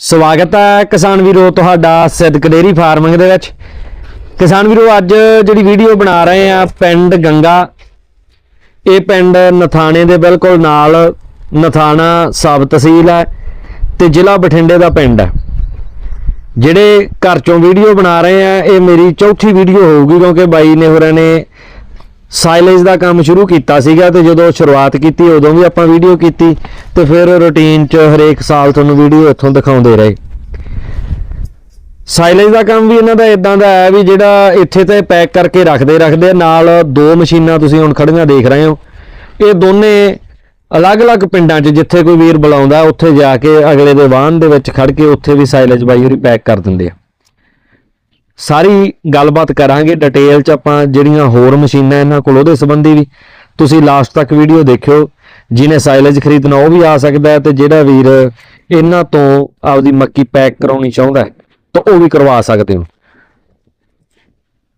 ਸਵਾਗਤ ਹੈ ਕਿਸਾਨ ਵੀਰੋ ਤੁਹਾਡਾ ਸਿੱਧਕ ਡੇਰੀ ਫਾਰਮਿੰਗ ਦੇ ਵਿੱਚ। ਕਿਸਾਨ ਵੀਰੋ, ਅੱਜ ਜਿਹੜੀ ਵੀਡੀਓ ਬਣਾ ਰਹੇ ਆ ਪਿੰਡ ਗੰਗਾ, ਇਹ ਪਿੰਡ ਨਥਾਣੇ ਦੇ ਬਿਲਕੁਲ ਨਾਲ ਨਥਾਣਾ ਸਬ ਤਹਿਸੀਲ ਹੈ ਤੇ ਜ਼ਿਲ੍ਹਾ ਬਠਿੰਡੇ ਦਾ ਪਿੰਡ ਹੈ। ਜਿਹੜੇ ਘਰ ਚੋਂ ਵੀਡੀਓ ਬਣਾ ਰਹੇ ਆ ਇਹ ਮੇਰੀ ਚੌਥੀ ਵੀਡੀਓ ਹੋਊਗੀ ਕਿਉਂਕਿ ਬਾਈ ਨੇ ਹੋਰਾਂ ਨੇ ਸਾਈਲੇਜ ਦਾ ਕੰਮ ਸ਼ੁਰੂ ਕੀਤਾ ਸੀਗਾ ਤੇ ਜਦੋਂ ਸ਼ੁਰੂਆਤ ਕੀਤੀ, ਉਦੋਂ ਵੀ ਆਪਾਂ ਵੀਡੀਓ ਕੀਤੀ ਤੇ ਫਿਰ ਰੁਟੀਨ 'ਚ ਹਰੇਕ ਸਾਲ ਤੁਹਾਨੂੰ ਵੀਡੀਓ ਇੱਥੋਂ ਦਿਖਾਉਂਦੇ ਰਹੇ। ਸਾਈਲੇਜ ਦਾ ਕੰਮ ਵੀ ਇਹਨਾਂ ਦਾ ਇਦਾਂ ਦਾ ਹੈ ਵੀ ਜਿਹੜਾ ਇੱਥੇ ਤੇ ਪੈਕ ਕਰਕੇ ਰੱਖਦੇ ਰੱਖਦੇ ਨਾਲ ਦੋ ਮਸ਼ੀਨਾਂ ਤੁਸੀਂ ਹੁਣ ਖੜੀਆਂ ਦੇਖ ਰਹੇ ਹੋ। ਇਹ ਦੋਨੇ ਅਲੱਗ-ਅਲੱਗ ਪਿੰਡਾਂ 'ਚ ਜਿੱਥੇ ਕੋਈ ਵੀਰ ਬੁਲਾਉਂਦਾ, ਉੱਥੇ ਜਾ ਕੇ ਅਗਲੇ ਦੇ ਵਾਹਨ ਦੇ ਵਿੱਚ ਖੜ ਕੇ ਉੱਥੇ ਵੀ ਸਾਈਲੇਜ ਬਾਈ ਹੋਰੀ ਪੈਕ ਕਰ ਦਿੰਦੇ ਆ। ਸਾਰੀ ਗੱਲਬਾਤ ਕਰਾਂਗੇ ਡਿਟੇਲ ਚ ਆਪਾਂ ਜਿਹੜੀਆਂ ਹੋਰ ਮਸ਼ੀਨਾਂ ਇਹਨਾਂ ਕੋਲ ਉਹਦੇ ਸੰਬੰਧੀ ਵੀ। ਤੁਸੀਂ ਲਾਸਟ ਤੱਕ ਵੀਡੀਓ ਦੇਖਿਓ ਜਿਹਨੇ ਸਾਈਲੇਜ ਖਰੀਦਣਾ ਉਹ ਵੀ ਆ ਸਕਦਾ ਹੈ ਤੇ ਜਿਹੜਾ ਵੀਰ ਇਹਨਾਂ ਤੋਂ ਆਪਦੀ ਮੱਕੀ ਪੈਕ ਕਰਾਉਣੀ ਚਾਹੁੰਦਾ ਹੈ ਤਾਂ ਉਹ ਵੀ ਕਰਵਾ ਸਕਦੇ ਹੋ।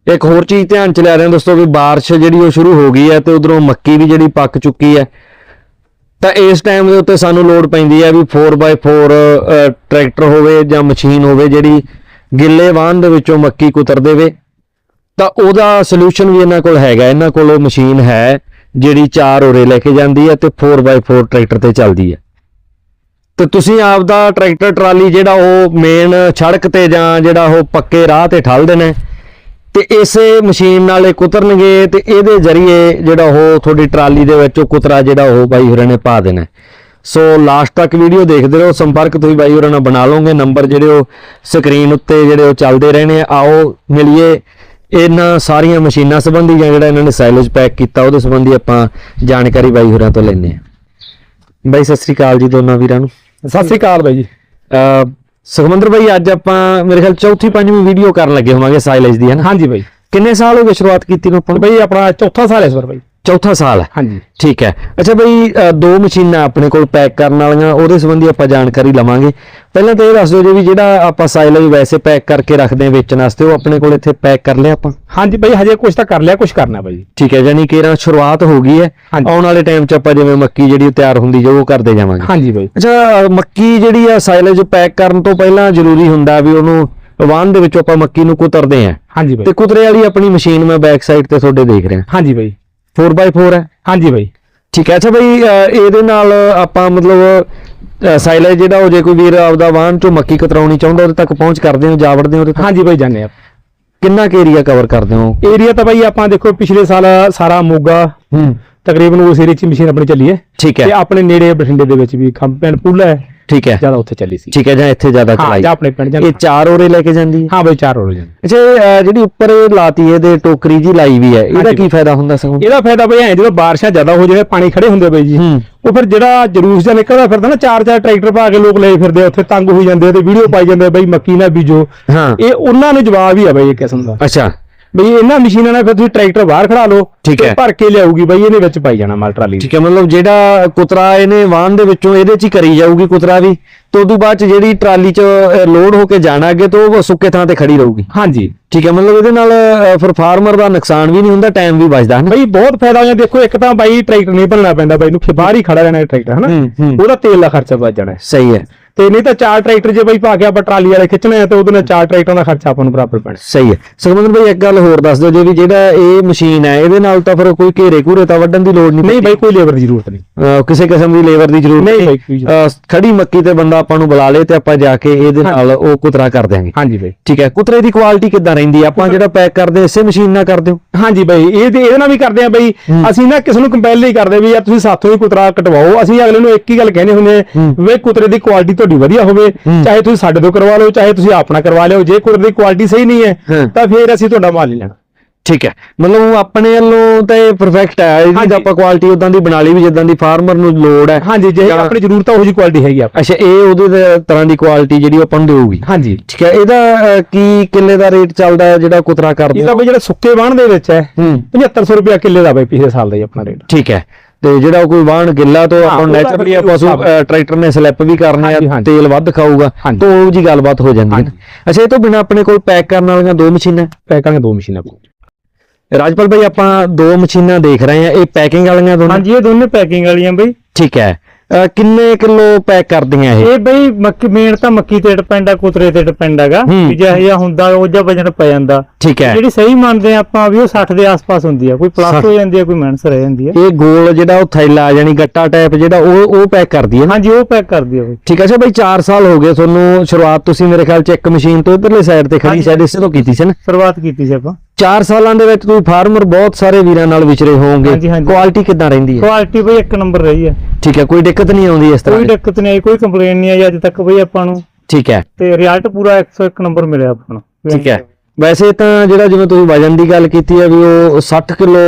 ਇੱਕ ਹੋਰ ਚੀਜ਼ ਧਿਆਨ ਚ ਲੈ ਰਹੇ ਹਾਂ ਦੋਸਤੋ ਵੀ ਬਾਰਿਸ਼ ਜਿਹੜੀ ਉਹ ਸ਼ੁਰੂ ਹੋ ਗਈ ਹੈ ਤੇ ਉਧਰੋਂ ਮੱਕੀ ਵੀ ਜਿਹੜੀ ਪੱਕ ਚੁੱਕੀ ਹੈ। ਤਾਂ ਇਸ ਟਾਈਮ ਦੇ ਉੱਤੇ ਸਾਨੂੰ ਲੋੜ ਪੈਂਦੀ ਹੈ ਵੀ 4x4 ਅ, ਟਰੈਕਟਰ ਹੋਵੇ ਜਾਂ ਮਸ਼ੀਨ ਹੋਵੇ ਜਿਹੜੀ ਗਿੱਲੇ ਵਾਹਨ ਦੇ ਵਿੱਚੋਂ ਮੱਕੀ ਕੁਤਰ ਦੇਵੇ। ਤਾਂ ਉਹਦਾ ਸੋਲੂਸ਼ਨ ਵੀ ਇਹਨਾਂ ਕੋਲ ਹੈਗਾ। ਇਹਨਾਂ ਕੋਲ ਉਹ ਮਸ਼ੀਨ ਹੈ ਜਿਹੜੀ ਚਾਰ ਓਰੇ ਲੈ ਕੇ ਜਾਂਦੀ ਹੈ ਤੇ 4x4 ਟਰੈਕਟਰ ਤੇ ਚੱਲਦੀ ਹੈ। ਤੇ ਤੁਸੀਂ ਆਪਦਾ ਟਰੈਕਟਰ ਟਰਾਲੀ ਜਿਹੜਾ ਉਹ ਮੇਨ ਸੜਕ ਤੇ ਜਾਂ ਜਿਹੜਾ ਉਹ ਪੱਕੇ ਰਾਹ ਤੇ ਠੱਲ ਦੇਣਾ ਹੈ। ਤੇ ਇਸੇ ਮਸ਼ੀਨ ਨਾਲ ਇਹ ਕੁਤਰਨਗੇ ਤੇ ਇਹਦੇ ਜ਼ਰੀਏ ਜਿਹੜਾ ਉਹ ਤੁਹਾਡੀ ਟਰਾਲੀ ਦੇ ਵਿੱਚ ਉਹ ਕੁਤਰਾ ਜਿਹੜਾ ਉਹ ਬਾਈ ਹੋਰਾਂ ਨੇ ਪਾ ਦੇਣਾ ਸੋ ਲਾਸਟ ਤੱਕ ਵੀਡੀਓ ਦੇਖਦੇ ਰਹੋ ਸੰਪਰਕ ਤੁਸੀਂ ਬਾਈ ਹੋਰਾਂ ਨਾਲ ਬਣਾ ਲਓਗੇ ਨੰਬਰ ਜਿਹੜੇ ਉਹ ਸਕਰੀਨ ਉੱਤੇ ਜਿਹੜੇ ਉਹ ਚੱਲਦੇ ਰਹਿਣੇ ਆ ਆਓ ਮਿਲੀਏ। ਇਹਨਾਂ ਸਾਰੀਆਂ ਮਸ਼ੀਨਾਂ ਸੰਬੰਧੀ ਜਾਂ ਜਿਹੜਾ ਇਹਨਾਂ ਨੇ ਸਾਈਲੇਜ ਪੈਕ ਕੀਤਾ ਉਹਦੇ ਸੰਬੰਧੀ ਆਪਾਂ ਜਾਣਕਾਰੀ ਬਾਈ ਹੋਰਾਂ ਤੋਂ ਲੈਣੇ ਆ ਬਾਈ ਸਤਿ ਸ੍ਰੀ ਅਕਾਲ ਜੀ ਦੋਨਾਂ ਵੀਰਾਂ ਨੂੰ। ਸਤਿ ਸ੍ਰੀ ਅਕਾਲ ਬਾਈ ਜੀ। ਸੁਖਮੰਦਰ ਬਾਈ ਅੱਜ ਆਪਾਂ ਮੇਰੇ ਖਿਆਲ ਚੌਥੀ ਪੰਜਵੀਂ ਵੀਡੀਓ ਕਰਨ ਲੱਗੇ ਹੋਵਾਂਗੇ ਸਾਈਲੇਜ ਦੀ ਹੈ ਨਾ? ਹਾਂਜੀ ਬਾਈ। ਕਿੰਨੇ ਸਾਲ ਹੋ ਗਏ ਸ਼ੁਰੂਆਤ ਕੀਤੀ ਨੂੰ ਆਪਾਂ ਨੂੰ? ਬਾਈ ਆਪਣਾ ਚੌਥਾ ਸਾਲ ਹੈ ਇਸ ਵਾਰ ਬਾਈ। ਚੌਥਾ ਸਾਲ ਹੈ। ਹਾਂਜੀ। ਠੀਕ ਹੈ। ਅੱਛਾ ਬਈ ਅ, ਦੋ ਮਸ਼ੀਨਾਂ ਆਪਣੇ ਕੋਲ ਪੈਕ ਕਰਨ ਵਾਲੀਆਂ ਉਹਦੇ ਸੰਬੰਧੀ ਆਪਾਂ ਜਾਣਕਾਰੀ ਲਵਾਂਗੇ। ਪਹਿਲਾਂ ਤਾਂ ਇਹ ਦੱਸ ਦਿਓ ਜੀ ਵੀ ਜਿਹੜਾ ਆਪਾਂ ਸਾਈਲੇਜ ਵੈਸੇ ਪੈਕ ਕਰਕੇ ਰੱਖਦੇ ਹਾਂ ਵੇਚਣ ਵਾਸਤੇ ਉਹ ਆਪਣੇ ਕੋਲ ਇੱਥੇ ਪੈਕ ਕਰ ਲਿਆ ਆਪਾਂ? ਹਾਂਜੀ ਬਾਈ ਹਜੇ ਕੁਝ ਤਾਂ ਕਰ ਲਿਆ ਕੁਝ ਕਰਨਾ ਬਾਈ। ਠੀਕ ਹੈ ਯਾਨੀ ਕਿ ਇਹਦਾ ਸ਼ੁਰੂਆਤ ਹੋ ਗਈ ਹੈ। ਹਾਂਜੀ। ਆਉਣ ਵਾਲੇ ਟਾਈਮ 'ਚ ਆਪਾਂ ਜਿਵੇਂ ਮੱਕੀ ਜਿਹੜੀ ਉਹ ਤਿਆਰ ਹੁੰਦੀ ਜੋ ਉਹ ਕਰਦੇ ਜਾਵਾਂਗੇ। ਹਾਂਜੀ ਬਾਈ। ਅੱਛਾ ਅ, ਮੱਕੀ ਜਿਹੜੀ ਆ ਸਾਈਲੇਜ ਪੈਕ ਕਰਨ ਤੋਂ ਪਹਿਲਾਂ ਜ਼ਰੂਰੀ ਹੁੰਦਾ ਵੀ ਉਹਨੂੰ ਵਾਹਨ ਦੇ ਵਿੱਚੋਂ ਆਪਾਂ ਮੱਕੀ ਨੂੰ ਕੁਤਰਦੇ ਆਂ ਹਾਂਜੀ ਤੇ ਬਾਈ ਕੁਤਰੇ ਵਾਲੀ ਆਪਣੀ ਮਸ਼ੀਨ ਮੈਂ ਬੈਕ ਸਾਈਡ ਤੇ ਤੁਹਾਡੇ ਦੇਖ ਰਿਹਾ। ਹਾਂਜੀ ਬਾਈ। 4x4 ਹੈ। ਹਾਂਜੀ ਬਾਈ। ਠੀਕ ਹੈ ਅੱਛਾ ਬਈ ਇਹਦੇ ਨਾਲ ਆਪਾਂ ਮਤਲਬ ਸਾਈਲੇਜ ਜਿਹੜਾ ਉਹ ਜੇ ਕੋਈ ਵੀਰ ਆਪਦਾ ਵਾਹਨ ਚੋਂ ਮੱਕੀ ਕਤਰਾਉਣੀ ਚਾਹੁੰਦਾ ਉਹਦੇ ਤੱਕ ਪਹੁੰਚ ਕਰਦੇ ਹੋ ਜਾ ਵੜਦੇ ਹੋ ਉਹਦੇ ਤੱਕ? ਹਾਂਜੀ ਬਾਈ ਜਾਣੇ ਆ ਕਿੰਨਾ ਕੁ ਏਰੀਆ ਕਵਰ ਕਰਦੇ ਹੋ? ਏਰੀਆ ਤਾਂ ਬਾਈ ਆਪਾਂ ਦੇਖੋ ਪਿਛਲੇ ਸਾਲ ਸਾਰਾ ਮੋਗਾ ਹੂੰ। ਤਕਰੀਬਨ ਉਸ ਏਰੀਆ 'ਚ ਮਸ਼ੀਨ ਆਪਣੀ ਚੱਲੀ ਹੈ। ਠੀਕ ਤੇ ਹੈ ਆਪਣੇ ਨੇੜੇ ਬਠਿੰਡੇ ਦੇ ਵਿੱਚ ਵੀ ਪਿੰਡ ਪੁੱਲਾ ਹੈ। ਠੀਕ ਹੈ। ਜ਼ਿਆਦਾ ਉੱਥੇ ਚੱਲੀ ਸੀ। ਠੀਕ ਹੈ ਜਾਂ ਇੱਥੇ ਜ਼ਿਆਦਾ ਹਾਂ ਚਲਾਈ। ਜਾਂ ਆਪਣੇ ਪਿੰਡ ਜਾਂ ਇਹ ਚਾਰ ਓਰੇ ਲੈ ਕੇ ਜਾਂਦੀ ਹੈ? ਹਾਂ ਬਾਈ ਚਾਰ ਹੋ ਜਾਂਦੇ। ਅੱਛਾ ਜਿਹੜੀ ਉੱਪਰ ਲਾਤੀ ਇਹਦੇ ਟੋਕਰੀ ਜੀ ਲਾਈ ਵੀ ਹੈ ਇਹਦਾ। ਕੀ ਫਾਇਦਾ ਹੁੰਦਾ ਸਗੋਂ? ਇਹਦਾ ਫਾਇਦਾ ਬਾਈ ਐ ਜਦੋਂ ਬਾਰਿਸ਼ਾਂ ਜ਼ਿਆਦਾ ਹੋ ਜਾਵੇ ਪਾਣੀ ਖੜੇ ਹੁੰਦੇ ਬਾਈ ਜੀ। ਹੂੰ। ਉਹ ਫਿਰ ਜਿਹੜਾ ਜਲੂਸ ਜਿਹਾ ਨਿਕਲਦਾ ਫਿਰਦਾ ਨਾ ਚਾਰ ਚਾਰ ਟਰੈਕਟਰ ਪਾ ਕੇ ਲੋਕ ਲੈ ਫਿਰਦੇ ਉੱਥੇ ਤੰਗ ਹੋਈ ਜਾਂਦੇ ਤੇ ਵੀਡੀਓ ਪਾਈ ਜਾਂਦੇ ਬਈ ਮੱਕੀ ਨਾ ਬੀਜੋ। ਹਾਂ। ਇਹ ਉਹਨਾਂ ਨੂੰ ਜਵਾਬ ਹੀ ਆ ਬਈ ਇਹ ਕਿਸਮ ਦਾ। ਅੱਛਾ। ਬਈ ਇਹਨਾਂ ਮਸ਼ੀਨਾਂ ਨਾਲ ਫਿਰ ਤੁਸੀਂ ਟਰੈਕਟਰ ਬਾਹਰ ਖੜਾ ਲਓ ਠੀਕ ਤੇ ਹੈ। ਭਰ ਕੇ ਲਿਆਊਗੀ ਬਈ ਇਹਦੇ ਵਿੱਚ ਪਾਈ ਜਾਣਾ ਮਾਲ ਟਰਾਲੀ। ਠੀਕ ਹੈ ਮਤਲਬ ਜਿਹੜਾ ਕੁਤਰਾ ਇਹਨੇ ਵਾਹਨ ਦੇ ਵਿੱਚੋਂ ਇਹਦੇ 'ਚ ਹੀ ਕਰੀ ਜਾਊਗੀ ਕੁਤਰਾ ਵੀ ਤੇ ਉਦੋਂ ਬਾਅਦ 'ਚ ਜਿਹੜੀ ਟਰਾਲੀ 'ਚ ਲੋਡ ਹੋ ਕੇ ਜਾਣਾ ਅੱਗੇ ਤੋਂ ਉਹ ਸੁੱਕੇ ਥਾਂ ਤੇ ਖੜੀ ਰਹੂਗੀ ਹਾਂਜੀ ਠੀਕ ਹੈ ਮਤਲਬ ਇਹਦੇ ਨਾਲ ਫਿਰ ਫਾਰਮਰ ਦਾ ਨੁਕਸਾਨ ਵੀ ਨਹੀਂ ਹੁੰਦਾ ਟਾਈਮ ਵੀ ਬਚਦਾ ਹੈ ਨਾ ਬਈ ਬਹੁਤ ਫਾਇਦਾ ਹੋ ਜਾਂਦਾ ਦੇਖੋ ਇੱਕ ਤਾਂ ਬਾਈ ਟਰੈਕਟਰ ਨਹੀਂ ਭੰਨਣਾ ਪੈਂਦਾ ਬਾਈ ਨੂੰ ਬਾਹਰ ਹੀ ਖੜਾ ਰਹਿਣਾ ਟਰੈਕਟਰ ਹਨਾ। ਉਹਦਾ ਤੇਲ ਦਾ ਖਰਚਾ ਬਚ ਜਾਣਾ ਹੈ। ਸਹੀ ਹੈ ਤੇ ਨਹੀਂ ਤਾਂ ਚਾਰ ਟਰੈਕਟਰ ਜੇ ਬਾਈ ਪਾ ਕੇ ਆਪਾਂ ਟਰਾਲੀ ਵਾਲੇ ਖਿੱਚਣੇ ਆ ਤੇ ਉਹਦੇ ਨਾਲ ਚਾਰ ਟਰੈਕਟਰਾਂ ਦਾ ਖਰਚਾ ਆਪਾਂ ਨੂੰ ਬਰਾਬਰ ਪੈਣਾ। ਸਹੀ ਹੈ। ਸੁਖਮੰਦਰ ਭਾਈ ਇੱਕ ਗੱਲ ਹੋਰ ਦੱਸ ਦਿਓ ਜੇ ਵੀ ਜਿਹੜਾ ਇਹ ਮਸ਼ੀਨ ਹੈ ਇਹਦੇ ਨਾਲ ਤਾਂ ਫਿਰ ਕੋਈ ਘੇਰੇ ਘੂਰੇ ਤਾਂ ਵੱਢਣ ਦੀ ਲੋੜ ਨਹੀਂ ਨਹੀਂ ਬਾਈ ਕੋਈ ਲੇਬਰ ਦੀ ਜ਼ਰੂਰਤ ਨਹੀਂ। ਕਿਸੇ ਕਿਸਮ ਦੀ ਲੇਬਰ ਦੀ ਜ਼ਰੂਰਤ ਨਹੀਂ ਬਾਈ ਖੜੀ ਮੱਕੀ ਤੇ ਬੰਦਾ ਆਪਾਂ ਨੂੰ ਬੁਲਾ ਲੇ ਤੇ ਆਪਾਂ ਜਾ ਕੇ ਇਹਦੇ ਨਾਲ ਉਹ ਕੁਤਰਾ ਕਰ ਦਿਆਂਗੇ। ਹਾਂਜੀ ਬਾਈ। ਠੀਕ ਹੈ। ਕੁਤਰੇ ਦੀ ਕੁਆਲਿਟੀ ਕਿੱਦਾਂ ਰਹਿੰਦੀ ਆਪਾਂ ਜਿਹੜਾ ਪੈਕ ਕਰਦੇ ਇਸੇ ਮਸ਼ੀਨ ਨਾਲ ਕਰਦੇ ਹੋ? ਹਾਂਜੀ ਬਾਈ ਇਹ ਤੇ ਇਹਦੇ ਨਾਲ ਵੀ ਕਰਦੇ ਆ ਬਾਈ। ਅਸੀਂ ਨਾ ਕਿਸ ਨੂੰ ਕੰਪੈਲ ਨਹੀਂ ਕਰਦੇ ਵੀ ਯਾਰ ਤੁਸੀਂ ਸਾਥੋਂ ਹੀ ਕੁਤਰਾ ਕਟਵਾਓ। ਅਸੀਂ ਅਗਲੇ ਨੂੰ ਇੱਕ ਹੀ ਗੱਲ ਕਹਿੰਦੇ ਹੁੰਦੇ। ਵੇ ਕੁਤਰੇ ਦੀ ਕੁਆਲਿਟੀ ਤੁਹਾਡੀ ਵਧੀਆ ਹੋਵੇ ਹੂੰ। ਚਾਹੇ ਤੁਸੀਂ ਸਾਡੇ ਤੋਂ ਕਰਵਾ ਲਓ ਚਾਹੇ ਤੁਸੀਂ ਆਪਣਾ ਕਰਵਾ ਲਿਓ ਜੇ ਕੁਤਰੇ ਦੀ ਕੁਆਲਿਟੀ ਸਹੀ ਨਹੀਂ ਹਾਂ। ਹੈ। ਤਾਂ ਫਿਰ ਅਸੀਂ ਤੁਹਾਡਾ ਮਾਲ ਨਹੀਂ ਲੈਣਾ। ਠੀਕ ਹੈ। ਮਤਲਬ ਉਹ ਆਪਣੇ ਵੱਲੋਂ ਤਾਂ ਇਹ ਪਰਫੈਕਟ ਹੈ ਇਹਦੀ। ਤਾਂ ਆਪਾਂ ਕੁਆਲਿਟੀ ਉਦਾਂ ਦੀ ਬਣਾ ਲਈ ਵੀ ਜਿੱਦਾਂ ਦੀ ਫਾਰਮਰ ਨੂੰ ਲੋੜ ਹੈ। ਹਾਂਜੀ ਜੇ ਆਪਣੀ ਜ਼ਰੂਰਤ ਆ ਉਹੋ ਜੀ ਕੁਆਲਿਟੀ ਹੈਗੀ ਆ ਅੱਛਾ ਇਹ ਉਹਦੇ ਤਰ੍ਹਾਂ ਦੀ ਕੁਆਲਿਟੀ ਜਿਹੜੀ ਆਪਾਂ ਨੂੰ ਦੇਊਗੀ। ਹਾਂਜੀ। ਠੀਕ ਹੈ ਇਹਦਾ ਕੀ ਕਿੱਲੇ ਦਾ ਰੇਟ ਚੱਲਦਾ ਹੈ ਜਿਹੜਾ ਕੁਤਰਾ ਕਰਦੇ ਇਹ ਤਾਂ ਬਈ ਜਿਹੜਾ ਸੁੱਕੇ ਵਾਹਣ ਦੇ ਵਿੱਚ ਹੈ ਹੂੰ। 7500 ਰੁਪਏ ਕਿੱਲੇ ਦਾ ਬਈ ਪਿਛਲੇ ਸਾਲ ਦਾ ਹੀ ਆਪਣਾ ਰੇਟ ਠੀਕ ਹੈ। ਤੇ ਜਿਹੜਾ ਕੋਈ ਵਾਹਣ ਗਿੱਲਾ ਤੋਂ ਆਪਾਂ ਨੈਚੁਰਲੀ ਫਿਰ ਪਸ਼ੂ ਟਰੈਕਟਰ ਨੇ ਸਲਿੱਪ ਵੀ ਕਰਨਾ ਹਾਂਜੀ। ਤੇਲ ਵੱਧ ਖਾਊਗਾ। ਤਾਂ ਉਹ ਜੀ ਗੱਲਬਾਤ ਹੋ ਜਾਂਦੀ ਹੈ। ਅੱਛਾ ਇਹ ਤੋਂ ਬਿਨਾ ਆਪਣੇ ਕੋਲ ਪੈਕ ਕਰਨ ਵਾਲੀਆਂ ਦੋ ਮਸ਼ੀਨਾਂ ਪੈਕਾਂ ਦੇ ਦੋ ਮਸ਼ੀਨਾਂ ਕੋਲ ਰਾਜਪਾਲ ਭਾਈ ਆਪਾਂ ਦੋ ਮਸ਼ੀਨਾਂ ਦੇਖ ਰਹੇ ਹਾਂ ਇਹ ਪੈਕਿੰਗ ਵਾਲੀਆਂ ਦੋਨੋਂ ਹਾਂਜੀ ਇਹ ਦੋਨੇ ਪੈਕਿੰਗ ਵਾਲੀਆਂ ਬਈ ਠੀਕ ਹੈ ਅਹ ਕਿੰਨੇ ਕਿਲੋ ਪੈਕ ਕਰਦੀਆਂ ਇਹ? ਇਹ ਬਈ ਮੱਕੀ ਮੇਨ ਤਾਂ ਮੱਕੀ ਤੇ ਡਿਪੈਂਡ ਆ ਕੁਤਰੇ ਤੇ ਡਿਪੈਂਡ ਹੈਗਾ ਹੂੰ। ਵੀ ਜਿਹਾ ਜਿਹਾ ਹੁੰਦਾ ਉਹ ਜਿਹਾ ਵਜਨ ਪੈ ਜਾਂਦਾ। ਠੀਕ ਹੈ। ਜਿਹੜੀ ਸਹੀ ਮੰਨਦੇ ਆ ਆਪਾਂ ਵੀ ਉਹ 60 ਦੇ ਆਸ-ਪਾਸ ਹੁੰਦੀ ਆ। ਕੋਈ ਪਲੱਸ ਸੱਠ। ਹੋ ਜਾਂਦੀ ਆ ਕੋਈ ਮਾਈਨਸ ਰਹਿ ਜਾਂਦੀ ਆ। ਇਹ ਗੋਲ ਜਿਹੜਾ ਉਹ ਥੈਲਾ ਯਾਨੀ ਗੱਟਾ ਟਾਈਪ ਜਿਹੜਾ ਉਹ ਉਹ ਪੈਕ ਕਰਦੀ ਹੈ ਨਾ? ਹਾਂਜੀ ਉਹ ਪੈਕ ਕਰਦੀ ਆ ਬਈ। ਠੀਕ ਹੈ ਅੱਛਾ ਬਈ 4 ਸਾਲ ਹੋ ਗਏ ਤੁਹਾਨੂੰ ਸ਼ੁਰੂਆਤ ਤੁਸੀਂ ਮੇਰੇ ਖਿਆਲ ਚ ਇੱਕ ਮਸ਼ੀਨ ਤੋਂ ਇਧਰਲੇ ਸਾਈਡ ਤੇ ਖੜੀ ਹਾਂਜੀ। ਸ਼ਾਇਦ ਇਸੇ ਤੋਂ ਕੀਤੀ ਸੀ ਨਾ? ਸ਼ੁਰੂਆਤ ਕੀਤੀ ਸੀ ਆਪਾਂ। 4 ਸਾਲਾਂ ਦੇ ਵਿੱਚ ਤੁਸੀਂ ਫਾਰਮਰ ਬਹੁਤ ਸਾਰੇ ਵੀਰਾਂ ਨਾਲ ਵਿਚਰੇ ਹੋਵੋਗੇ। ਹਾਂਜੀ, ਹਾਂਜੀ। ਕੁਆਲਿਟੀ ਕਿੱਦਾਂ ਰਹਿੰਦੀ ਹੈ? ਕੁਆਲਿਟੀ ਬਈ ਇੱਕ ਨੰਬਰ ਰਹੀ ਆ ਠੀਕ ਹੈ ਕੋਈ ਦਿੱਕਤ ਨਹੀਂ ਆਉਂਦੀ ਇਸ ਤਰ੍ਹਾਂ ਕੋਈ ਦੀ? ਦਿੱਕਤ ਨਹੀਂ ਆਈ ਕੋਈ ਕੰਪਲੇਨ ਨਹੀਂ ਆਈ ਅੱਜ ਤੱਕ ਬਈ ਆਪਾਂ ਨੂੰ। ਠੀਕ ਹੈ। ਤੇ ਰਿਜ਼ਲਟ ਪੂਰਾ 101 ਨੰਬਰ ਮਿਲਿਆ ਆਪਾਂ ਨੂੰ। ਠੀਕ ਹੈ। ਵੈਸੇ ਤਾਂ ਜਿਹੜਾ ਜਿਵੇਂ ਤੁਸੀਂ ਵਜਨ ਦੀ ਗੱਲ ਕੀਤੀ ਹੈ ਵੀ ਉਹ 60 ਕਿਲੋ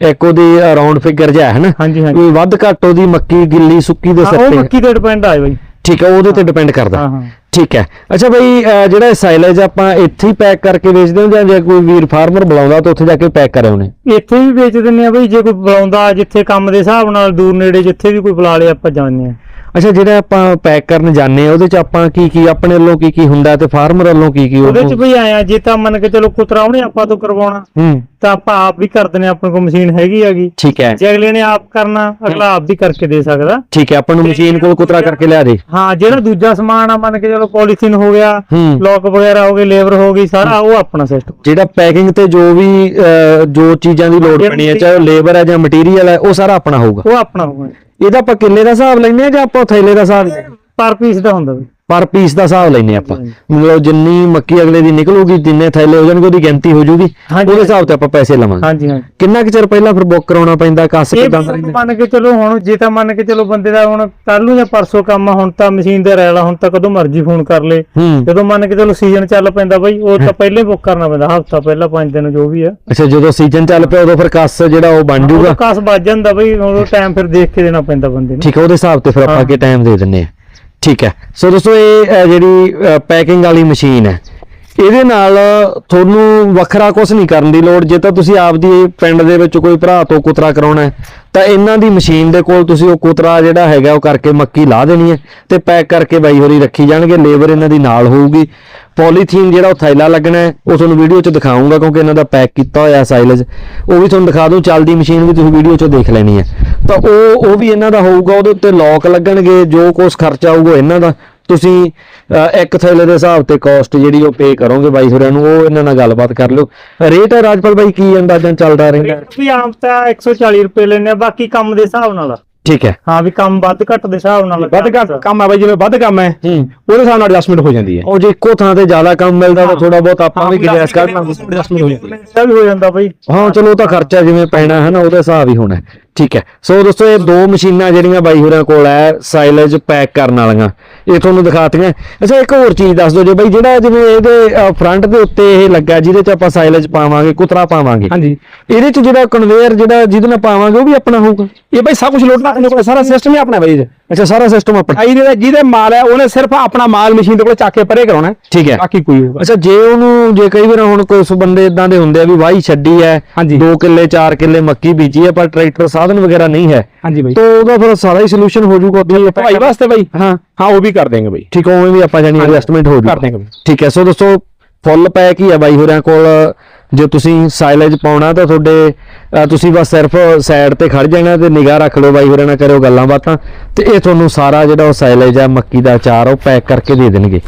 ਇੱਕ ਉਹਦੀ ਰਾਉਂਡ ਫਿਗਰ ਜਿਹਾ ਹੈ ਨਾ? ਹਾਂਜੀ ਹਾਂਜੀ। ਕੋਈ ਵੱਧ ਘੱਟ ਉਹਦੀ ਮੱਕੀ ਗਿੱਲੀ ਸੁੱਕੀ ਦੇ ਹਾਂ, ਸਿਰ ਉਹ ਤੇ ਮੱਕੀ ਤੇ ਡਿਪੈਂਡ ਆ ਬਈ। ਠੀਕ ਹੈ ਉਹਦੇ ਤੇ ਡਿਪੈਂਡ ਕਰਦਾ। ਠੀਕ ਹੈ। ਅੱਛਾ ਬਈ ਜਿਹੜਾ ਸਾਈਲੇਜ ਆਪਾਂ ਇੱਥੇ ਹੀ ਪੈਕ ਕਰਕੇ ਵੇਚਦੇ ਹਾਂ ਜਾਂ ਜੇ ਕੋਈ ਵੀਰ ਫਾਰਮਰ ਬੁਲਾਉਂਦਾ ਤਾਂ ਉੱਥੇ ਜਾ ਕੇ ਪੈਕ ਕਰੇ ਉਹਨੇ? ਇੱਥੇ ਵੀ ਵੇਚ ਦਿੰਨੇ ਆ ਬਈ ਜੇ ਕੋਈ ਬੁਲਾਉਂਦਾ ਜਿੱਥੇ ਕੰਮ ਦੇ ਹਿਸਾਬ ਨਾਲ ਦੂਰ ਨੇੜੇ ਜਿੱਥੇ ਵੀ ਕੋਈ ਬੁਲਾ ਲੇ ਆਪਾਂ ਜਾਂਦੇ ਆ। ਅੱਛਾ ਜਿਹੜਾ ਆਪਾਂ ਪੈਕ ਕਰਨ ਜਾਂਦੇ ਆ ਉਹਦੇ ਚ ਆਪਾਂ ਕੀ ਕੀ ਆਪਣੇ ਵੱਲੋਂ ਕੀ ਕੀ ਹੁੰਦਾ ਤੇ ਫਾਰਮਰ ਵੱਲੋਂ ਕੀ ਕੀ ਉਹਦੇ ਚ ਬਈ ਆਇਆ ਜੇ ਤਾਂ ਮੰਨ ਕੇ ਚਲੋ ਕੁਤਰਾ ਉਹਨੇ ਆਪਾਂ ਤੋਂ ਕਰਵਾਉਣਾ ਹੂੰ। ਤਾਂ ਆਪਾਂ ਆਪ ਵੀ ਕਰ ਦਿੰਨੇ ਆਪਣੇ ਕੋਲ ਮਸ਼ੀਨ ਹੈਗੀ ਹੈਗੀ। ਠੀਕ ਹੈ। ਜੇ ਅਗਲੇ ਨੇ ਆਪ ਕਰਨਾ ਅਗਲਾ ਆਪ ਵੀ ਕਰਕੇ ਦੇ ਸਕਦਾ। ਠੀਕ ਹੈ ਆਪਾਂ ਨੂੰ ਮਸ਼ੀਨ ਕੋਲ ਕੁਤਰਾ ਕਰਕੇ ਲਿਆ ਦੇ। ਹਾਂ ਜਿਹੜਾ ਦੂਜਾ ਸਮਾਨ ਆ ਮੰਨ ਕੇ ਚਲੋ ਪੋਲੀਥੀਨ ਹੋ ਗਿਆ ਲੋਕ ਵਗੈਰਾ ਹੋ ਗਏ ਲੇਬਰ ਹੋ ਗਈ ਸਾਰਾ ਉਹ ਆਪਣਾ ਸਿਸਟਮ ਜਿਹੜਾ ਪੈਕਿੰਗ ਤੇ ਜੋ ਵੀ ਜੋ ਚੀਜ਼ਾਂ ਦੀ ਲੋੜ ਪੈਣੀ ਹੈ ਚਾਹੇ ਲੇਬਰ ਹੈ ਜਾਂ ਮਟੀਰੀਅਲ ਹੈ ਉਹ ਸਾਰਾ ਆਪਣਾ ਹੋਊਗਾ। ਉਹ ਆਪਣਾ ਹੋਊਗਾ। ਇਹਦਾ ਆਪਾਂ ਕਿੱਲੇ ਦਾ ਹਿਸਾਬ ਲੈਂਦੇ ਆ ਜਾਂ ਆਪਾਂ ਥੈਲੇ ਦਾ ਹਿਸਾਬ ਪਰ ਪੀਸ ਦਾ ਹੁੰਦਾ ਬਈ ਪਰ ਪੀਸ ਦਾ ਹਿਸਾਬ ਲੈਨੇ ਆਪਾਂ। ਮਤਲਬ ਜਿੰਨੀ ਮੱਕੀ ਅਗਲੇ ਦੀ ਨਿਕਲੂਗੀ ਜਿੰਨੇ ਥੈਲੇ ਹੋ ਜਾਣਗੇ ਉਹਦੀ ਗਿਣਤੀ ਹੋ ਹਾਂਜੀ। ਉਹਦੇ ਹਿਸਾਬ ਤੇ ਆਪਾਂ ਪੈਸੇ ਲਵਾਂਗੇ। ਹਾਂਜੀ ਹਾਂਜੀ। ਕਿੰਨਾ ਕੁ ਚਿਰ ਪਹਿਲਾਂ ਫਿਰ ਬੁੱਕ ਕਰਾਉਣਾ ਪੈਂਦਾ ਕੱਸ ਕਿਦਾਂ ਮੰਨ ਕੇ ਚਲੋ ਹੁਣ ਜੇ ਤਾਂ ਮੰਨ ਕੇ ਚਲੋ ਬੰਦੇ ਦਾ ਹੁਣ ਕੱਲ ਨੂੰ ਜਾਂ ਪਰਸੋਂ ਕੰਮ ਆ ਹੁਣ ਤਾਂ ਮਸ਼ੀਨ ਦਾ ਰੈਲਾ ਹੁਣ ਤਾਂ ਕਦੋਂ ਮਰਜ਼ੀ ਫੋਨ ਕਰ ਲੇ। ਹੂੰ। ਜਦੋਂ ਮੰਨ ਕੇ ਚਲੋ ਸੀਜ਼ਨ ਚੱਲ ਪੈਂਦਾ ਬਈ ਉਹ ਤਾਂ ਪਹਿਲੇ ਬੁੱਕ ਕਰਨਾ ਪੈਂਦਾ ਹਫਤਾ ਪਹਿਲਾਂ ਪੰਜ ਦਿਨ ਜੋ ਵੀ ਆ। ਅੱਛਾ ਜਦੋਂ ਸੀਜ਼ਨ ਚੱਲ ਪਿਆ ਉਦੋਂ ਫਿਰ ਕੱਸ ਜਿਹੜਾ ਉਹ ਬਣ ਜਾਊਗਾ। ਕਾਸ ਵੱਜ ਜਾਂਦਾ ਬਈ ਉਹ ਟਾਈਮ ਫਿਰ ਦੇਖ ਕੇ ਦੇਣਾ ਪੈਂਦਾ ਬੰਦੇ ਨੂੰ। ਠੀਕ ਹੈ ਉਹਦੇ ਹਿਸਾਬ ਤੇ ਫਿਰ ਆਪਾਂ ਹਾਂ। ਅੱਗੇ ਟਾਈਮ ਦੇ ਦਿੰਨੇ ਆ ਠੀਕ ਹੈ। ਸੋ ਦੋਸਤੋ ਇਹ ਅਹ, ਜਿਹੜੀ ਪੈਕਿੰਗ ਵਾਲੀ ਮਸ਼ੀਨ ਹੈ ਇਹਦੇ ਨਾਲ ਤੁਹਾਨੂੰ ਵੱਖਰਾ ਕੁਝ ਨਹੀਂ ਕਰਨ ਦੀ ਲੋੜ। ਜੇ ਤਾਂ ਤੁਸੀਂ ਆਪਦੀ ਪਿੰਡ ਦੇ ਵਿੱਚ ਕੋਈ ਭਰਾ ਤੋਂ ਕੁਤਰਾ ਕਰਾਉਣਾ ਹੈ, ਤਾਂ ਇਹਨਾਂ ਦੀ ਮਸ਼ੀਨ ਦੇ ਕੋਲ ਤੁਸੀਂ ਉਹ ਕੁਤਰਾ ਜਿਹੜਾ ਹੈਗਾ, ਉਹ ਕਰਕੇ ਮੱਕੀ ਲਾ ਦੇਣੀ ਹੈ ਤੇ ਪੈਕ ਕਰਕੇ ਬਾਈ ਹੋਰੀ ਰੱਖੀ ਜਾਣਗੇ। ਲੇਬਰ ਇਹਨਾਂ ਦੀ ਨਾਲ ਹੋਊਗੀ। ਪੋਲੀਥੀਨ ਜਿਹੜਾ ਉਹ ਥੈਲਾ ਲੱਗਣਾ ਉਹ ਤੁਹਾਨੂੰ ਵੀਡੀਓ 'ਚ ਦਿਖਾਉਂਗਾ ਕਿਉਂਕਿ ਇਹਨਾਂ ਦਾ ਪੈਕ ਕੀਤਾ ਹੋਇਆ ਸਾਈਲਜ। ਉਹ ਵੀ ਤੁਹਾਨੂੰ ਦਿਖਾ ਦੂੰ, ਚੱਲਦੀ ਮਸ਼ੀਨ ਵੀ ਤੁਸੀਂ ਵੀਡੀਓ 'ਚ ਦੇਖ ਲੈਣੀ ਹੈ। ਤਾਂ ਉਹ ਉਹ ਵੀ ਇਹਨਾਂ ਦਾ ਹੋਊਗਾ, ਉਹਦੇ ਉੱਤੇ ਲੌਕ ਲੱਗਣਗੇ, ਜੋ ਕੁਛ ਖਰਚਾ ਆਊਗਾ ਇਹਨਾਂ ਦਾ। ਤੁਸੀਂ ਇੱਕ ਥੈਲੇ ਦੇ ਹਿਸਾਬ ਤੇ ਕਾਸਟ ਜਿਹੜੀ ਉਹ ਪੇ ਕਰੋਗੇ ਬਾਈ ਹੋਰਾਂ ਨੂੰ ਉਹ ਇਹਨਾਂ ਨਾਲ ਗੱਲਬਾਤ ਕਰ ਲਿਓ। ਰੇਟ ਹੈ ਰਾਜਪਾਲ ਬਾਈ ਕੀ ਅੰਦਾਜ਼ਾ ਚੱਲਦਾ ਰਹਿੰਦਾ? ਹੈ? ਵੀ ਆਮ ਤਾਂ 140 ਰੁਪਏ ਲੈਣੇ ਆ ਬਾਕੀ ਕੰਮ ਦੇ ਹਿਸਾਬ ਨਾਲ। ਠੀਕ ਹੈ। ਹਾਂ ਵੀ ਕੰਮ ਵੱਧ ਘੱਟ ਦੇ ਹਿਸਾਬ ਨਾਲ ਵੱਧ ਘੱਟ ਕੰਮ ਆ ਬਾਈ ਜਿਵੇਂ ਵੱਧ ਕੰਮ ਹੈ ਹੂੰ। ਉਹਦੇ ਹਿਸਾਬ ਨਾਲ ਐਡਜਸਟਮੈਂਟ ਹੋ ਜਾਂਦੀ ਹੈ। ਉਹ ਜੇ ਇੱਕੋ ਥਾਂ ਤੇ ਜ਼ਿਆਦਾ ਕੰਮ ਮਿਲਦਾ ਤਾਂ ਥੋੜਾ ਬਹੁਤ ਆਪਾਂ ਵੀ ਗਿਜਾਇਸ਼ ਕਰ ਲਾਂਗੇ ਐਡਜਸਟਮੈਂਟ ਹੋ ਜਾਂਦੀ ਹੈ। ਵੀ ਹੋ ਜਾਂਦਾ ਬਈ। ਹਾਂ ਚਲੋ ਉਹ ਤਾਂ ਖਰਚਾ ਜਿਵੇਂ ਪੈਣਾ ਹੈ ਨਾ ਉਹਦੇ ਹਿਸਾਬ ਹੀ ਹੋਣਾ ਹੈ। ਠੀਕ ਹੈ। ਸੋ ਦੋਸਤੋ ਇਹ ਦੋ ਮਸ਼ੀਨਾਂ ਜਿਹੜੀਆਂ ਬਾਈ ਹੋਰਾਂ ਕੋਲ ਹੈ ਸਾਈਲੇਜ ਪੈਕ ਕਰਨ ਵਾਲੀਆਂ। ਇਹ ਤੁਹਾਨੂੰ ਦਿਖਾਤੀਆਂ। ਅੱਛਾ ਇੱਕ ਹੋਰ ਚੀਜ਼ ਦੱਸ ਦਿਓ ਜੇ ਬਾਈ ਜਿਹੜਾ ਜਿਵੇਂ ਇਹਦੇ ਫਰੰਟ ਦੇ ਉੱਤੇ ਇਹ ਲੱਗਾ ਜਿਹਦੇ 'ਚ ਆਪਾਂ ਸਾਈਲੇਜ ਪਾਵਾਂਗੇ ਕੁਤਰਾ ਪਾਵਾਂਗੇ। ਹਾਂਜੀ। ਇਹਦੇ 'ਚ ਜਿਹੜਾ ਕਨਵੇਅਰ ਜਿਹੜਾ ਜਿਹਦੇ ਨਾਲ ਪਾਵਾਂਗੇ ਉਹ ਵੀ ਆਪਣਾ ਹੋਊਗਾ। ਇਹ ਬਾਈ ਸਭ ਕੁਝ ਇਹਦੇ ਕੋਲ ਸਾਰਾ ਸਿਸਟਮ ਹੀ ਆਪਣਾ ਬਾਈ ਜੀ ਅੱਛਾ ਸਾਰਾ ਸਿਸਟਮ ਆਪਣਾ। ਆਈ ਦੇ ਜਿਹਦੇ ਮਾਲ ਹੈ ਉਹਨੇ ਸਿਰਫ ਆਪਣਾ ਮਾਲ ਮਸ਼ੀਨ ਦੇ ਕੋਲ ਚੱਕ ਕੇ ਪਰੇ ਕਰਾਉਣਾ ਹੈ। ਠੀਕ ਹੈ। ਬਾਕੀ ਕੋਈ ਹੋਊਗਾ। ਅੱਛਾ ਜੇ ਉਹਨੂੰ ਜੇ ਕਈ ਵਾਰ ਹੁਣ ਕੋਈ ਬੰਦੇ ਇਦਾਂ ਦੇ ਹੁੰਦੇ ਆ ਵੀ ਵਾਹੀ ਛੱਡੀ ਹੈ ਹਾਂਜੀ। 2 ਕਿੱਲੇ 4 ਕਿੱਲੇ ਮੱਕੀ ਬੀਜੀ ਹੈ ਪਰ ਟਰੈਕਟਰ ਸਾਧਨ ਵਗੈਰਾ ਨਹੀਂ ਹੈ ਹਾਂਜੀ ਬਾਈ। ਤਾਂ ਉਹਦਾ ਫਿਰ ਸਾਰਾ ਹੀ ਸੋਲੂਸ਼ਨ ਹੋ ਜਾਊਗਾ ਉੱਥੇ ਭਾਈ ਵਾਸਤੇ ਬਾਈ। ਹਾਂ। ਹਾਂ ਉਹ ਵੀ ਕਰ ਦੇਂਗੇ ਬਾਈ। ਠੀਕ ਹੈ ਉਵੇਂ ਵੀ ਆਪਾਂ ਜਾਨੀ ਐਡਜਸਟਮੈਂਟ ਹੋ ਕਰ ਜਾਊਗਾ ਦੇਂਗੇ ਬਾਈ। ਠੀਕ ਹੈ ਸੋ ਦੋਸਤੋ ਫੁੱਲ ਪੈਕ ਹੀ ਹੈ ਬਾਈ ਹੋਰਾਂ ਕੋਲ। ਜੇ ਤੁਸੀਂ ਸਾਈਲੇਜ ਪਾਉਣਾ ਤਾਂ ਤੁਹਾਡੇ ਤੁਸੀਂ ਬਸ ਸਿਰਫ ਸਾਈਡ ਤੇ ਖੜ ਜਾਣਾ ਤੇ ਨਿਗਾਹ ਰੱਖ ਲਓ ਬਾਈ ਹੋਰਾਂ ਨਾਲ ਕਰਿਓ ਗੱਲਾਂ ਬਾਤਾਂ ਤੇ ਇਹ ਤੁਹਾਨੂੰ ਸਾਰਾ ਜਿਹੜਾ ਉਹ ਸਾਈਲੇਜ ਆ, ਮੱਕੀ ਦਾ ਅਚਾਰ ਉਹ ਪੈਕ ਕਰਕੇ ਦੇ ਦੇਣਗੇ।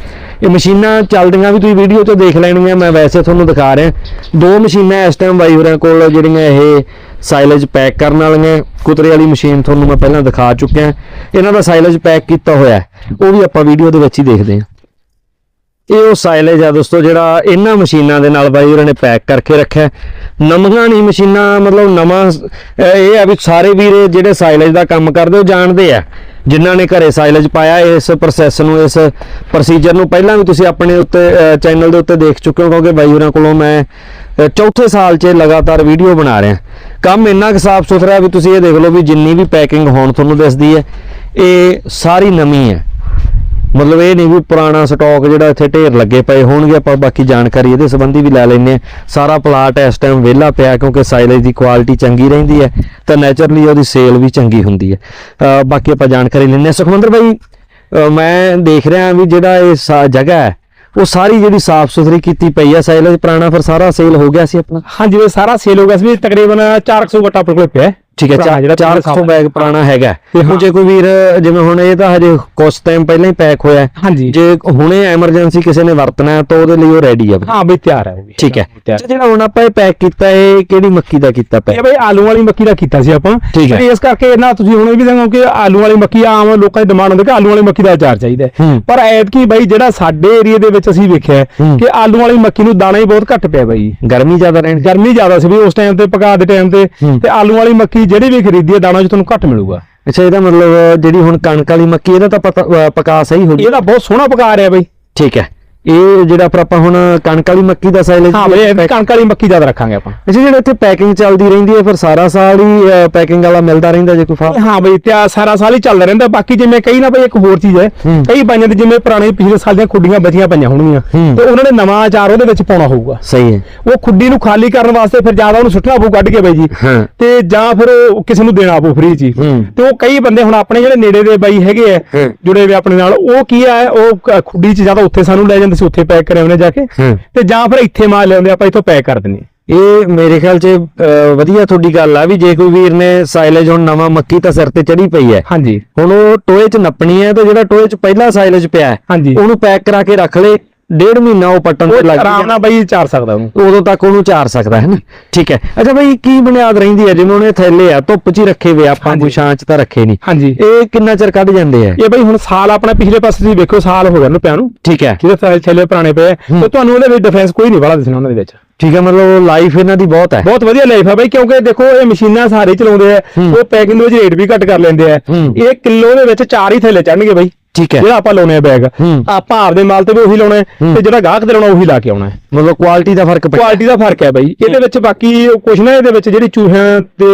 ਇਹ ਮਸ਼ੀਨਾਂ ਚੱਲਦੀਆਂ ਵੀ ਤੁਸੀਂ ਵੀਡੀਓ 'ਚ ਦੇਖ ਲੈਣੀਆਂ, ਮੈਂ ਵੈਸੇ ਤੁਹਾਨੂੰ ਦਿਖਾ ਰਿਹਾ। ਦੋ ਮਸ਼ੀਨਾਂ ਇਸ ਟਾਈਮ ਬਾਈ ਹੋਰਾਂ ਕੋਲ ਜਿਹੜੀਆਂ ਇਹ ਸਾਈਲੇਜ ਪੈਕ ਕਰਨ ਵਾਲੀਆਂ, ਕੁਤਰੇ ਵਾਲੀ ਮਸ਼ੀਨ ਤੁਹਾਨੂੰ ਮੈਂ ਪਹਿਲਾਂ ਦਿਖਾ ਚੁੱਕਿਆ। ਇਹਨਾਂ ਦਾ ਸਾਈਲੇਜ ਪੈਕ ਕੀਤਾ ਹੋਇਆ ਉਹ ਵੀ ਆਪਾਂ ਵੀਡੀਓ ਦੇ ਵਿੱਚ ਹੀ ਦੇਖਦੇ ਹਾਂ। ਇਹ ਉਹ ਸਾਈਲੇਜ ਆ ਦੋਸਤੋ, ਜਿਹੜਾ ਇਹਨਾਂ ਮਸ਼ੀਨਾਂ ਦੇ ਨਾਲ ਬਾਈ ਉਹਨਾਂ ਨੇ ਪੈਕ ਕਰਕੇ ਰੱਖਿਆ। ਨਵੀਆਂ ਨਹੀਂ ਮਸ਼ੀਨਾਂ, ਮਤਲਬ ਨਵਾਂ ਇਹ ਆ ਵੀ ਸਾਰੇ ਵੀਰੇ ਜਿਹੜੇ ਸਾਇਲੇਜ ਦਾ ਕੰਮ ਕਰਦੇ, ਉਹ ਜਾਣਦੇ ਆ। ਜਿਨ੍ਹਾਂ ਨੇ ਘਰੇ ਸਾਈਲੇਜ ਪਾਇਆ ਇਸ ਪ੍ਰੋਸੈਸ ਨੂੰ, ਇਸ ਪ੍ਰੋਸੀਜਰ ਨੂੰ। ਪਹਿਲਾਂ ਵੀ ਤੁਸੀਂ ਆਪਣੇ ਉੱਤੇ ਚੈਨਲ ਦੇ ਉੱਤੇ ਦੇਖ ਚੁੱਕੇ ਹੋ ਕਿਉਂਕਿ ਬਾਈ ਉਹਨਾਂ ਕੋਲੋਂ ਮੈਂ ਚੌਥੇ ਸਾਲ 'ਚ ਲਗਾਤਾਰ ਵੀਡੀਓ ਬਣਾ ਰਿਹਾ। ਕੰਮ ਇੰਨਾ ਕੁ ਸਾਫ਼ ਸੁਥਰਾ ਵੀ ਤੁਸੀਂ ਇਹ ਦੇਖ ਲਓ ਵੀ ਜਿੰਨੀ ਵੀ ਪੈਕਿੰਗ ਹੋਣ ਤੁਹਾਨੂੰ ਦਿਸਦੀ ਹੈ, ਇਹ ਸਾਰੀ ਨਵੀਂ ਹੈ। ਮਤਲਬ ਇਹ ਨਹੀਂ ਵੀ ਪੁਰਾਣਾ ਸਟਾਕ ਜਿਹੜਾ ਇੱਥੇ ਢੇਰ ਲੱਗੇ ਪਏ ਹੋਣਗੇ, ਆਪਾਂ ਬਾਕੀ ਜਾਣਕਾਰੀ ਇਹਦੇ ਸੰਬੰਧੀ ਵੀ ਲੈ ਲੈਂਦੇ ਹਾਂ। ਸਾਰਾ ਪਲਾਟ ਇਸ ਟਾਈਮ ਵਿਹਲਾ ਪਿਆ ਕਿਉਂਕਿ ਸਾਈਲੇਜ ਦੀ ਕੁਆਲਿਟੀ ਚੰਗੀ ਰਹਿੰਦੀ ਹੈ, ਤਾਂ ਨੇਚਰਲੀ ਉਹਦੀ ਸੇਲ ਵੀ ਚੰਗੀ ਹੁੰਦੀ ਹੈ। ਬਾਕੀ ਆਪਾਂ ਜਾਣਕਾਰੀ ਲੈਂਦੇ ਹਾਂ। ਸੁਖਮੰਦਰ ਭਾਈ ਮੈਂ ਦੇਖ ਰਿਹਾ ਵੀ ਜਿਹੜਾ ਇਹ ਸਾ- ਜਗ੍ਹਾ ਹੈ, ਉਹ ਸਾਰੀ ਜਿਹੜੀ ਸਾਫ਼ ਸੁਥਰੀ ਕੀਤੀ ਪਈ ਹੈ ਸਾਈਲੇਜ ਪੁਰਾਣਾ, ਫਿਰ ਸਾਰਾ ਸੇਲ ਹੋ ਗਿਆ ਸੀ ਆਪਣਾ? ਹਾਂਜੀ, ਸਾਰਾ ਸੇਲ ਹੋ ਗਿਆ ਸੀ ਵੀ ਤਕਰੀਬਨ 400 ਗੱਟਾ ਆਪਣੇ ਕੋਲ ਪਿਆ ਠੀਕ ਹੈ ਜਿਹੜਾ 400 ਬੈਗ ਪੁਰਾਣਾ ਹੈਗਾ। ਤੇ ਹੁਣ ਜੇ ਕੋਈ ਵੀਰ ਜਿਵੇਂ ਹੁਣ ਇਹ ਤਾਂ ਹਜੇ ਕੁਝ ਟਾਈਮ ਪਹਿਲਾਂ ਹੀ ਪੈਕ ਹੋਇਆ ਜੇ ਹੁਣੇ ਐਮਰਜੈਂਸੀ ਕਿਸੇ ਨੇ ਵਰਤਣਾ ਹੈ ਤਾਂ ਉਹਦੇ ਲਈ ਉਹ ਰੈਡੀ ਆ। ਹਾਂ ਬਈ ਤਿਆਰ ਹੈ ਉਹ ਵੀ। ਠੀਕ ਹੈ। ਜਿਹੜਾ ਹੁਣ ਆਪਾਂ ਇਹ ਪੈਕ ਕੀਤਾ ਇਹ ਕਿਹੜੀ ਮੱਕੀ ਦਾ ਕੀਤਾ ਪੈਕ ਇਹ ਬਈ ਆਲੂ ਵਾਲੀ ਮੱਕੀ ਦਾ ਕੀਤਾ ਸੀ ਆਪਾਂ। ਤੇ ਇਸ ਕਰਕੇ ਨਾ ਤੁਸੀਂ ਹੁਣ ਵੀ ਦੇਖੋ ਕਿ ਆਲੂ ਵਾਲੀ ਮੱਕੀ ਆਮ ਲੋਕਾਂ ਦੀ ਡਿਮਾਂਡ ਹੁੰਦੀ ਕਿ ਆਲੂ ਵਾਲੀ ਮੱਕੀ ਦਾ ਅਚਾਰ ਚਾਹੀਦਾ। ਪਰ ਐਤਕੀ ਬਈ ਜਿਹੜਾ ਸਾਡੇ ਏਰੀਆ ਦੇ ਵਿੱਚ ਅਸੀਂ ਵੇਖਿਆ। ਕਿ ਆਲੂ ਵਾਲੀ ਮੱਕੀ ਨੂੰ ਦਾਣਾ ਹੀ ਬਹੁਤ ਘੱਟ ਪਿਆ ਬਈ। ਗਰਮੀ ਜ਼ਿਆਦਾ ਰਹਿਣ ਗਰਮੀ ਜ਼ਿਆਦਾ ਸੀ ਵੀ ਉਸ ਟਾਈਮ ਤੇ ਪਕਾ ਦੇ ਟਾਈਮ ਤੇ। ਤੇ ਆਲੂ ਵਾਲੀ ਮੱਕੀ ਜਿਹੜੀ ਵੀ ਖਰੀਦੀ ਹੈ ਦਾਣਾ ਚ ਤੁਹਾਨੂੰ ਘੱਟ ਮਿਲੂਗਾ। ਅੱਛਾ ਇਹਦਾ ਮਤਲਬ ਜਿਹੜੀ ਹੁਣ ਕਣਕ ਵਾਲੀ ਮੱਕੀ ਇਹਦਾ ਤਾਂ ਪਕਾ ਸਹੀ ਹੋ ਗਈ। ਇਹਦਾ ਬਹੁਤ ਸੋਹਣਾ ਪਕਾ ਰਿਹਾ ਬਈ। ਠੀਕ ਹੈ। ਇਹ ਜਿਹੜਾ ਫਿਰ ਆਪਾਂ ਹੁਣ ਕਣਕ ਵਾਲੀ ਮੱਕੀ ਦਾ ਸਾਈਲੇਜ ਹਾਂ ਬਈ ਕਣਕ ਵਾਲੀ ਮੱਕੀ ਜ਼ਿਆਦਾ ਰੱਖਾਂਗੇ ਆਪਾਂ ਅੱਛਾ ਜਿਹੜਾ ਇੱਥੇ ਪੈਕਿੰਗ ਚੱਲਦੀ ਰਹਿੰਦੀ ਹੈ ਫਿਰ ਸਾਰਾ ਸਾਲ ਹੀ ਪੈਕਿੰਗ ਵਾਲਾ ਮਿਲਦਾ ਰਹਿੰਦਾ ਜੇ ਕੋਈ ਹਾਂ ਬਈ ਤੇ ਸਾਰਾ ਸਾਲ ਹੀ ਚੱਲਦਾ ਰਹਿੰਦਾ ਬਾਕੀ ਜਿਵੇਂ ਕਈ ਨਾ ਬਈ ਇੱਕ ਹੋਰ ਚੀਜ਼ ਹੈ। ਕਈ ਬਾਈਆਂ ਦੇ ਜਿਵੇਂ ਪੁਰਾਣੇ ਪਿਛਲੇ ਸਾਲ ਦੀਆਂ ਖੁੱਡੀਆਂ ਬਚੀਆਂ ਪਈਆਂ ਹੋਣਗੀਆਂ। ਤੇ ਉਹਨਾਂ ਨੇ ਨਵਾਂ ਅਚਾਰ ਉਹਦੇ ਵਿੱਚ ਪਾਉਣਾ ਹੋਊਗਾ ਸਹੀ ਹੈ ਉਹ ਖੁੱਡੀ ਨੂੰ ਖਾਲੀ ਕਰਨ ਵਾਸਤੇ ਫਿਰ ਜ਼ਿਆਦਾ ਉਹਨੂੰ ਸੁੱਟਣਾ ਪਊ ਕੱਢ ਕੇ ਬਈ ਜੀ ਤੇ ਜਾਂ ਫਿਰ ਕਿਸੇ ਨੂੰ ਦੇਣਾ ਪਊ ਫ੍ਰੀ। ਹੂੰ। ਤੇ ਉਹ ਕਈ ਬੰਦੇ ਹੁਣ ਆਪਣੇ ਜਿਹੜੇ ਨੇੜੇ ਦੇ ਬਾਈ ਹੈਗੇ ਆ। ਜੁੜੇ ਹੋਏ ਆਪਣੇ ਨਾਲ ਉਹ ਕੀ ਆ ਉਹ ਖੁੱਡੀ ਚ ਜ਼ਿਆਦਾ ਉੱਥੇ ਸਾਨੂੰ ਲੈ ਜਾਂਦੇ ਸੀ ਉੱਥੇ ਪੈਕ ਕਰਿਆ ਉਹਨੇ ਜਾ ਕੇ। ਤੇ ਜਾਂ ਫਿਰ ਇੱਥੇ ਮਾਲ ਲਿਆਉਂਦੇ ਆਪਾਂ ਇੱਥੋਂ ਪੈਕ ਕਰ ਹਾਂ। ਇਹ ਮੇਰੇ ਖਿਆਲ 'ਚ ਵਧੀਆ ਤੁਹਾਡੀ ਗੱਲ ਆ ਵੀ ਜੇ ਕੋਈ ਵੀਰ ਨੇ ਸਾਈਲੇਜ ਹੁਣ ਨਵਾਂ ਮੱਕੀ ਤਾਂ ਸਿਰ ਤੇ ਚੜੀ ਪਈ ਹੈ ਹਾਂਜੀ ਹੁਣ ਉਹ ਟੋਏ 'ਚ ਨੱਪਣੀ ਹੈ ਤੇ ਜਿਹੜਾ ਟੋਏ 'ਚ ਪਹਿਲਾ ਸਾਈਲੇਜ ਪਿਆ ਹੈ ਹਾਂਜੀ ਉਹਨੂੰ ਪੈਕ ਕਰਾ ਕੇ ਰੱਖ ਲੇ ਡੇਢ ਮਹੀਨਾ ਉਹ ਪੱਟਣ ਤੇ ਲੱਗ ਆਰਾਮ ਨਾਲ ਬਾਈ ਚਾਰ ਸਕਦਾ ਉਹਨੂੰ। ਉਦੋਂ ਤੱਕ ਉਹਨੂੰ ਚਾਰ ਸਕਦਾ ਹੈ ਨਾ? ਠੀਕ ਹੈ। ਅੱਛਾ ਬਈ ਕੀ ਬੁਨਿਆਦ ਰਹਿੰਦੀ ਹੈ? ਜਿਵੇਂ ਉਹਨੇ ਥੈਲੇ ਆ ਧੁੱਪ 'ਚ ਹੀ ਰੱਖੇ ਵੇ ਆਪਾਂ ਛਾਂ 'ਚ ਤਾਂ ਰੱਖੇ ਨਹੀਂ। ਹਾਂਜੀ। ਇਹ ਕਿੰਨਾ ਚਿਰ ਕੱਢ ਜਾਂਦੇ ਆ? ਇਹ ਬਈ ਹੁਣ ਸਾਲ ਆਪਣਾ ਪਿਛਲੇ ਪਾਸੇ ਤੁਸੀਂ ਵੇਖੋ ਸਾਲ ਹੋ ਗਿਆ ਨੂੰ ਪਿਆ ਨੂੰ। ਠੀਕ ਹੈ। ਜਿਹਦੇ ਸਾਲ ਛੇਲੇ ਪੁਰਾਣੇ ਪਏ ਤੇ ਤੁਹਾਨੂੰ ਉਹਦੇ ਵਿੱਚ ਡਿਫੈਂਸ ਕੋਈ ਨਹੀਂ ਵਾਲਾ ਦਿਸਣਾ ਉਹਨਾਂ ਦੇ ਵਿੱਚ। ਠੀਕ ਹੈ ਮਤਲਬ ਲਾਈਫ ਇਹਨਾਂ ਦੀ ਬਹੁਤ ਹੈ। ਬਹੁਤ ਵਧੀਆ ਲਾਈਫ ਹੈ ਬਈ ਕਿਉਂਕਿ ਦੇਖੋ ਇਹ ਮਸ਼ੀਨਾਂ ਸਾਰੇ ਚਲਾਉਂਦੇ ਆ। ਉਹ ਪੈਕਿੰਗ ਦੇ ਵਿੱਚ ਰੇਟ ਵੀ ਘੱਟ ਕਰ ਲੈਂਦੇ ਆ। ਇਹ ਕਿਲੋ ਦੇ ਵਿੱਚ ਚਾਰ ਹੀ ਥੈਲੇ ਚੜਨਗੇ ਬਈ। ਠੀਕ ਹੈ ਜਿਹੜਾ ਆਪਾਂ ਲਾਉਣੇ ਆ ਬੈਗ। ਆਪਾਂ ਆਪਦੇ ਮਾਲ ਤੇ ਵੀ ਉਹੀ ਲਾਉਣਾ। ਤੇ ਜਿਹੜਾ ਗਾਹਕ ਤੇ ਲਾਉਣਾ ਉਹੀ ਲਾ ਕੇ ਆਉਣਾ ਹੈ ਮਤਲਬ ਕੁਆਲਿਟੀ ਦਾ ਫ਼ਰਕ ਪਿਆ ਕੁਆਲਿਟੀ ਦਾ ਫ਼ਰਕ ਹੈ ਬਈ ਇਹਦੇ ਵਿੱਚ ਬਾਕੀ ਕੁਛ ਨਾ ਇਹਦੇ ਵਿੱਚ ਜਿਹੜੀ ਚੂਹਿਆਂ ਤੇ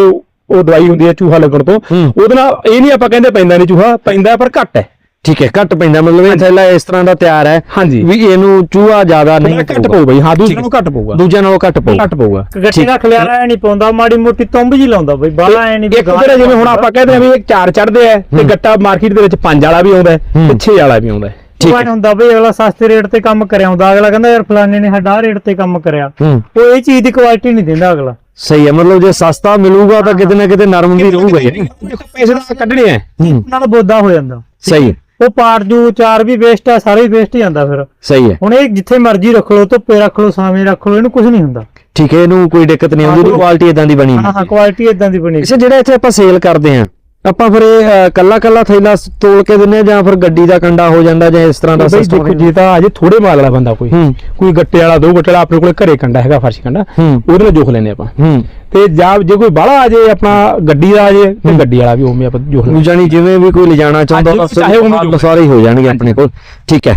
ਉਹ ਦਵਾਈ ਹੁੰਦੀ ਹੈ ਚੂਹਾ ਲੱਗਣ ਤੋਂ। ਉਹਦੇ ਨਾਲ ਇਹ ਨਹੀਂ ਆਪਾਂ ਕਹਿੰਦੇ ਪੈਂਦਾ ਨਹੀਂ ਚੂਹਾ ਪੈਂਦਾ ਪਰ ਘੱਟ ਹੈ ਠੀਕ ਹੈ ਘੱਟ ਪੈਂਦਾ ਮਤਲਬ ਇਹ ਥੈਲਾ ਇਸ ਤਰ੍ਹਾਂ ਦਾ ਤਿਆਰ ਹੈ ਹਾਂਜੀ। ਵੀ ਇਹਨੂੰ ਚੂਹਾ ਜ਼ਿਆਦਾ ਨਹੀਂ ਘੱਟ ਪਊ ਬਈ ਹਾਂ ਦੂਸਰੇ ਨੂੰ ਘੱਟ ਪਊਗਾ। ਦੂਜਿਆਂ ਨਾਲੋਂ ਘੱਟ ਪਊ। ਘੱਟ ਪਊਗਾ। ਗੱਟੀ ਦਾ ਖਲਿਆਰਾ ਐ ਨਹੀਂ ਪਾਉਂਦਾ ਮਾੜੀ ਮੋਟੀ ਤੁੰਬ ਜੀ ਲਾਉਂਦਾ ਬਈ ਬਾਲਾ ਐ ਨਹੀਂ ਇੱਕ ਜਿਹੜਾ ਜਿਵੇਂ ਹੁਣ ਆਪਾਂ ਕਹਿੰਦੇ ਆ ਵੀ ਇੱਕ ਚਾਰ ਚੜਦੇ ਆ ਤੇ ਗੱਟਾ ਮਾਰਕੀਟ ਦੇ ਵਿੱਚ ਪੰਜ ਵਾਲਾ ਵੀ ਆਉਂਦਾ ਹੈ ਹੂੰ। ਤੇ 6 ਵਾਲਾ ਵੀ ਆਉਂਦਾ ਹੈ। ਠੀਕ ਠੀਕ ਹੁੰਦਾ ਬਈ ਅਗਲਾ ਸਸਤੇ ਰੇਟ ਤੇ ਕੰਮ ਕਰਿਆ ਹੁੰਦਾ ਅਗਲਾ ਕਹਿੰਦਾ ਯਾਰ ਫਲਾਣੇ ਨੇ ਸਾਡਾ ਰੇਟ ਤੇ ਕੰਮ ਕਰਿਆ। ਹੂੰ। ਉਹ ਇਹ ਚੀਜ਼ ਦੀ ਕੁਆਲਿਟੀ ਨਹੀਂ ਦਿੰਦਾ ਅਗਲਾ। ਸਹੀ ਹੈ ਮਤਲਬ ਜੇ ਸਸਤਾ ਮਿਲੂਗਾ ਤਾਂ ਕਿਤੇ ਨਾ ਕਿਤੇ ਨਰਮ ਵੀ ਰਹੂਗਾ ਹੀ। ਦੇਖੋ ਪੈਸੇ ਤਾਂ ਕੱਢਣੇ ਆ। ਹੂੰ। ਨਾਲ ਬੋਦਾ ਹੋ ਜਾਂਦਾ। ਸਹੀ ਉਹ ਪਾਰ ਜੂ ਚਾਰ ਵੀ ਵੇਸਟ ਆ ਸਾਰੇ ਵੇਸਟ ਹੀ ਜਾਂਦਾ ਫਿਰ। ਸਹੀ ਹੈ। ਹੁਣ ਇਹ ਜਿੱਥੇ ਮਰਜ਼ੀ ਰੱਖ ਲਓ ਧੁੱਪੇ ਰੱਖ ਲਓ ਸਾਵੇਂ ਰੱਖ ਲਓ ਇਹਨੂੰ ਕੁਝ ਨਹੀਂ ਹੁੰਦਾ। ਠੀਕ ਹੈ ਇਹਨੂੰ ਕੋਈ ਦਿੱਕਤ ਨਹੀਂ ਆਉਂਦੀ ਕੁਆਲਿਟੀ ਇਦਾਂ ਦੀ ਬਣੀ ਹਾਂ ਹਾਂ ਕੁਆਲਿਟੀ ਇਦਾਂ ਦੀ ਬਣੀ। ਅੱਛਾ ਜਿਹੜਾ ਇੱਥੇ ਆਪਾਂ ਸੇਲ ਕਰਦੇ ਆ ਆਪਾਂ ਫਿਰ ਇਹ ਕੱਲਾ ਕੱਲਾ ਥੈਲਾ ਤੋਲ ਕੇ ਦਿੰਨੇ ਜਾਂ ਫਿਰ ਗੱਡੀ ਦਾ ਕੰਡਾ ਹੋ ਜਾਂਦਾ ਜਾਂ ਇਸ ਤਰ੍ਹਾਂ ਦਾ ਸਿਸਟਮ ਦੇਖੋ ਜੇ ਤਾਂ ਅਜੇ ਥੋੜੇ ਮਾਲ ਵਾਲਾ ਬੰਦਾ ਕੋਈ ਕੋਈ ਗੱਟੇ ਵਾਲਾ ਦੋ ਗੱਟੇ ਵਾਲਾ ਆਪਣੇ ਕੋਲੇ ਘਰੇ ਕੰਡਾ ਹੈਗਾ ਫਰਸ਼ੀ ਕੰਡਾ ਉਹਦੇ ਨਾਲ ਜੋਖ ਲੈਨੇ ਆਪਾਂ। ਤੇ ਜਾਂ ਜੇ ਕੋਈ ਬਾਹਲਾ ਆ ਜੇ ਆਪਣਾ ਗੱਡੀ ਦਾ ਆ ਜੇ ਤੇ ਗੱਡੀ ਵਾਲਾ ਵੀ ਉਵੇਂ ਆਪਾਂ ਜੋਖ ਲੈਂਦੇ। ਜਾਨੀ ਜਿਵੇਂ ਵੀ ਕੋਈ ਲਿਜਾਣਾ ਚਾਹੁੰਦਾ ਤਾਂ ਚਾਹੇ ਉਹਨੂੰ ਸਾਰੇ- ਜੋ- ਸਾਰੇ ਹੀ ਹੋ ਜਾਣਗੇ ਆਪਣੇ ਕੋਲ। ਠੀਕ ਹੈ।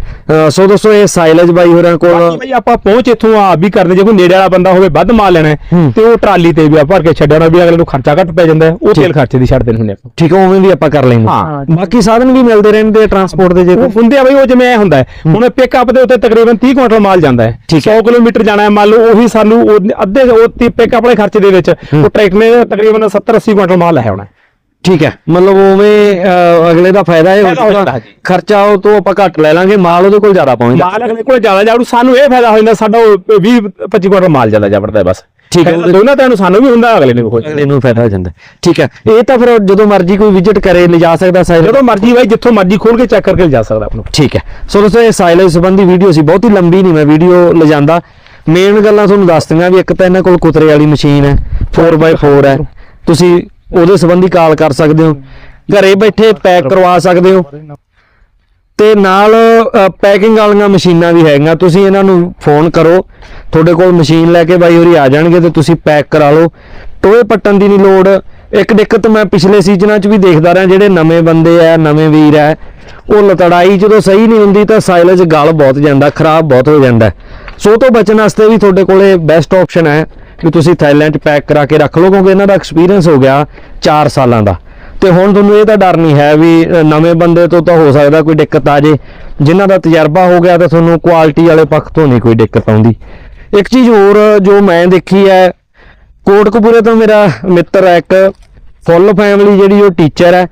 ਸੋ ਦੋਸਤੋ ਇਹ ਸਾਈਲਜ ਬਾਈ ਹੋਰਾਂ ਕੋਲ ਬਈ ਆਪਾਂ ਪਹੁੰਚ ਇੱਥੋਂ ਆਪ ਵੀ ਕਰਦੇ ਜੇ ਕੋਈ ਨੇੜੇ ਵਾਲਾ ਬੰਦਾ ਹੋਵੇ ਵੱਧ ਮਾਲ ਲੈਣਾ। ਤੇ ਉਹ ਟਰਾਲੀ ਤੇ ਵੀ ਆ ਭਰ ਕੇ ਛੱਡਿਆ ਨਾ ਵੀ ਅਗਲੇ ਨੂੰ ਖਰਚਾ ਘੱਟ ਪੈ ਜਾਂਦਾ ਉਹ ਤੇਲ ਖਰਚੇ ਦੀ ਛੱਡ ਦੇਣ ਹੁੰਦੇ ਆਪਾਂ। ਠੀਕ ਹੈ ਉਵੇਂ ਵੀ ਆਪਾਂ ਕਰ ਲੈਂਦੇ ਹਾਂ। ਬਾਕੀ ਸਾਧਨ ਵੀ ਮਿਲਦੇ ਰਹਿੰਦੇ ਟਰਾਂਸਪੋਰਟ ਦੇ ਜੇ ਹੁੰਦੇ ਆ ਬਈ ਉਹ ਜਿਵੇਂ ਐ ਹੁੰਦਾ ਹੁਣ ਪਿਕਅਪ ਦੇ ਉੱਤੇ ਤਕਰੀਬਨ 30 ਕੁਇੰਟਲ ਮਾਲ ਜਾਂਦਾ ਹੈ। ਠੀਕ ਹੈ। 100 ਕਿਲੋਮੀਟਰ ਜਾਣਾ ਹੈ ਮੰਨ ਲਓ ਉਹੀ ਸਾਨੂੰ ਅੱਧੇ ਉਹ ਪਿਕਅਪ ਵਾਲੇ ਖਰਚੇ ਦੇ ਵਿੱਚ ਉਹ ਟਰੈਕਟਰ ਨੇ ਤਕਰੀਬਨ 70 80 ਕੁਇੰਟਲ ਮਾਲ ਲੈ ਆਉਣਾ ਹੈ। ਠੀਕ ਹੈ ਮਤਲਬ ਉਵੇਂ ਅਗਲੇ ਦਾ ਫਾਇਦਾ ਹੋ ਜਾਂਦਾ। ਖਰਚਾ ਉਹ ਤੋਂ ਆਪਾਂ ਘੱਟ ਲੈ ਲਾਂਗੇ ਮਾਲ ਉਹਦੇ ਕੋਲ ਜ਼ਿਆਦਾ ਪਹੁੰਚਦਾ। ਮਾਲ ਅਗਲੇ ਕੋਲ ਜ਼ਿਆਦਾ ਜਾੜੂ ਸਾਨੂੰ ਇਹ ਫਾਇਦਾ ਹੋ ਜਾਂਦਾ ਸਾਡਾ 20 25 ਕੁਇੰਟਲ ਮਾਲ ਜ਼ਿਆਦਾ ਜਾਵੜਦਾ ਹੈ ਬਸ। ਠੀਕ ਹੈ। ਦੋਨਾਂ ਤੁਹਾਨੂੰ ਸਾਨੂੰ ਵੀ ਹੁੰਦਾ ਅਗਲੇ ਨੂੰ ਵੀ ਹੋ ਜਾਂਦਾ। ਅਗਲੇ ਨੂੰ ਫਾਇਦਾ ਹੋ ਜਾਂਦਾ। ਠੀਕ ਹੈ ਇਹ ਤਾਂ ਫਿਰ ਜਦੋਂ ਮਰਜ਼ੀ ਕੋਈ ਵਿਜ਼ਿਟ ਕਰੇ ਲਿਜਾ ਸਕਦਾ ਸਾਈਲਜ ਜਦੋਂ ਮਰਜ਼ੀ ਬਾਈ ਜਿੱਥੋਂ ਮਰਜ਼ੀ ਖੋਲ ਕੇ ਚੈੱਕ ਕਰਕੇ ਲਿਜਾ ਸਕਦਾ ਆਪਨੂੰ ਠੀਕ ਹੈ। ਸੋ ਦੋਸਤੋ ਇਹ ਸਾਈਲੈਂਸ ਸੰਬੰਧੀ ਵੀਡੀਓ ਸੀ ਬਹੁਤੀ ਲੰਬੀ ਨਹੀਂ ਮੈਂ ਵੀਡੀਓ ਲਿਜਾਂਦਾ। ਮੇਨ ਗੱਲਾਂ ਤੁਹਾਨੂੰ ਦੱਸਦੀਆਂ ਵੀ ਇੱਕ ਤਾਂ ਇਹਨਾਂ ਕੋਲ ਕੁਤਰੇ ਵਾਲੀ ਮਸ਼ੀਨ ਹੈ 4x4 ਹੈ। ਤੁਸੀਂ ਉਹਦੇ ਸੰਬੰਧੀ ਕਾਲ ਕਰ ਸਕਦੇ ਹੋ, ਘਰੇ ਬੈਠੇ ਪੈਕ ਕਰਵਾ ਸਕਦੇ ਹੋ। ਤੇ ਨਾਲ ਪੈਕਿੰਗ ਵਾਲੀਆਂ ਮਸ਼ੀਨਾਂ ਵੀ ਹੈਗੀਆਂ, ਤੁਸੀਂ ਇਹਨਾਂ ਨੂੰ ਫੋਨ ਕਰੋ। ਤੁਹਾਡੇ ਕੋਲ ਮਸ਼ੀਨ ਲੈ ਕੇ ਬਾਈ ਹੋਰੀ ਆ ਜਾਣਗੇ ਤੇ ਤੁਸੀਂ ਪੈਕ ਕਰਾ ਲਓ। ਟੋਏ ਪੱਟਣ ਦੀ ਨਹੀਂ ਲੋੜ। ਇੱਕ ਦਿੱਕਤ ਮੈਂ ਪਿਛਲੇ ਸੀਜ਼ਨਾਂ 'ਚ ਵੀ ਦੇਖਦਾ ਰਿਹਾ, ਜਿਹੜੇ ਨਵੇਂ ਬੰਦੇ ਆ, ਨਵੇਂ ਵੀਰ ਆ, ਉਹ ਲਤੜਾਈ ਜਦੋਂ ਸਹੀ ਨਹੀਂ ਹੁੰਦੀ ਤਾਂ ਸਾਈਲੇਜ ਗਲ ਬਹੁਤ ਜਾਂਦਾ, ਖਰਾਬ ਬਹੁਤ ਹੋ ਜਾਂਦਾ। ਸੋ ਤੋਂ ਬਚਣ ਵਾਸਤੇ ਵੀ ਤੁਹਾਡੇ ਕੋਲੇ ਬੈਸਟ ਆਪਸ਼ਨ ਹੈ ਕਿ ਤੁਸੀਂ ਥਾਈਲੈਂਡ 'ਚ ਪੈਕ ਕਰਾ ਕੇ ਰੱਖ ਲਓ, ਕਿਉਂਕਿ ਇਹਨਾਂ ਦਾ ਐਕਸਪੀਰੀਅੰਸ ਹੋ ਗਿਆ 4 ਸਾਲਾਂ ਦਾ। ਤੇ ਹੁਣ ਤੁਹਾਨੂੰ ਇਹ ਤਾਂ ਡਰ ਨਹੀਂ ਹੈ ਵੀ ਨਵੇਂ ਬੰਦੇ ਤੋਂ ਤਾਂ ਹੋ ਸਕਦਾ ਕੋਈ ਦਿੱਕਤ ਆ ਜੇ। ਜਿਨ੍ਹਾਂ ਦਾ ਤਜਰਬਾ ਹੋ ਗਿਆ ਤਾਂ ਤੁਹਾਨੂੰ ਕੁਆਲਿਟੀ ਵਾਲੇ ਪੱਖ ਤੋਂ ਨਹੀਂ ਕੋਈ ਦਿੱਕਤ ਆਉਂਦੀ। ਇੱਕ ਚੀਜ਼ ਹੋਰ ਜੋ ਮੈਂ ਦੇਖੀ ਹੈ, ਕੋਟਕਪੂਰੇ ਤੋਂ ਮੇਰਾ ਮਿੱਤਰ ਹੈ, ਇੱਕ ਫੁੱਲ ਫੈਮਿਲੀ ਜਿਹੜੀ ਉਹ ਟੀਚਰ ਹੈ।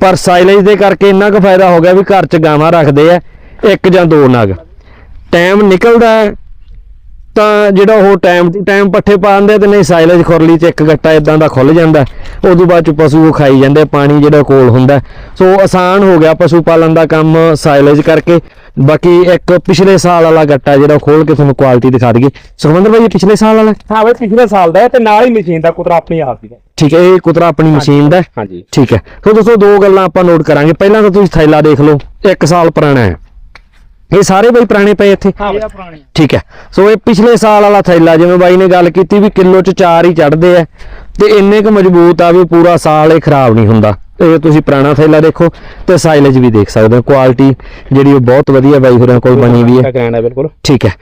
ਪਰ ਸਾਈਲੇਜ ਦੇ ਕਰਕੇ ਇੰਨਾ ਕੁ ਫਾਇਦਾ ਹੋ ਗਿਆ ਵੀ ਘਰ 'ਚ ਗਾਵਾਂ ਰੱਖਦੇ ਆ, ਇੱਕ ਜਾਂ ਦੋ ਨਗ। ਟਾਈਮ ਨਿਕਲਦਾ ਤਾਂ ਜਿਹੜਾ ਉਹ ਟਾਈਮ ਟੂ ਟਾਈਮ ਪੱਠੇ ਪਾਉਂਦੇ ਤੇ ਨਹੀਂ ਸਾਈਲੇਜ ਖੁਰਲੀ ਚ ਇੱਕ ਗੱਟਾ ਇਦਾਂ ਦਾ ਖੁੱਲ ਜਾਂਦਾ ਉਦੋਂ ਬਾਅਦ ਚ ਪਸ਼ੂ ਉਹ ਖਾਈ ਜਾਂਦੇ ਪਾਣੀ ਜਿਹੜਾ ਕੋਲ ਹੁੰਦਾ ਸੋ ਆਸਾਨ ਹੋ ਗਿਆ ਪਸ਼ੂ ਪਾਲਣ ਦਾ ਕੰਮ ਸਾਈਲੇਜ ਕਰਕੇ। ਬਾਕੀ ਇੱਕ ਪਿਛਲੇ ਸਾਲ ਵਾਲਾ ਗੱਟਾ ਜਿਹੜਾ ਖੋਲ ਕੇ ਤੁਹਾਨੂੰ ਕੁਆਲਿਟੀ ਦਿਖਾ ਦਈਏ। ਸੁਖਵਿੰਦਰ ਭਾਈ ਪਿਛਲੇ ਸਾਲ ਵਾਲਾ? ਹਾਂ ਬਈ ਪਿਛਲੇ ਸਾਲ ਦਾ ਹੈ ਤੇ ਨਾਲ ਹੀ ਮਸ਼ੀਨ ਦਾ ਕੁਤਰਾ ਆਪਣੀ ਆਪ ਦੀ ਹੈ। ਠੀਕ ਹੈ ਇਹ ਕੁਤਰਾ ਆਪਣੀ ਮਸ਼ੀਨ ਦਾ। ਹਾਂਜੀ। ਠੀਕ ਹੈ। ਸੋ ਦੋਸਤੋ ਦੋ ਗੱਲਾਂ ਆਪਾਂ ਨੋਟ ਕਰਾਂਗੇ। ਪਹਿਲਾਂ ਤਾਂ ਤੁਸੀਂ ਥੈਲਾ ਦੇਖ ਲਓ 1 ਸਾਲ ਪੁਰਾਣਾ ਹੈ। ਇਹ ਸਾਰੇ ਬਈ ਪੁਰਾਣੇ ਪਏ ਇੱਥੇ? ਹਾਂ ਇਹ ਪੁਰਾਣੀ। ਠੀਕ ਹੈ। ਸੋ ਇਹ ਪਿਛਲੇ ਸਾਲ ਵਾਲਾ ਥੈਲਾ ਜਿਵੇਂ ਬਾਈ ਨੇ ਗੱਲ ਕੀਤੀ ਵੀ ਕਿਲੋ ਚ ਚਾਰ ਹੀ ਚੜਦੇ ਆ ਤੇ ਇੰਨੇ ਕੁ ਮਜ਼ਬੂਤ ਆ ਵੀ ਪੂਰਾ ਸਾਲ ਇਹ ਖਰਾਬ ਨਹੀਂ ਹੁੰਦਾ। ਇਹ ਤੁਸੀਂ ਪੁਰਾਣਾ ਥੈਲਾ ਦੇਖੋ ਤੇ ਸਾਈਲੇਜ ਵੀ ਦੇਖ ਸਕਦੇ ਹੋ। ਕੁਆਲਿਟੀ ਜਿਹੜੀ ਉਹ ਬਹੁਤ ਵਧੀਆ ਬਾਈ ਹੋਰਾਂ ਕੋਲ ਬਣੀ ਵੀ ਹੈ। ਬਿਲਕੁਲ। ਠੀਕ ਹੈ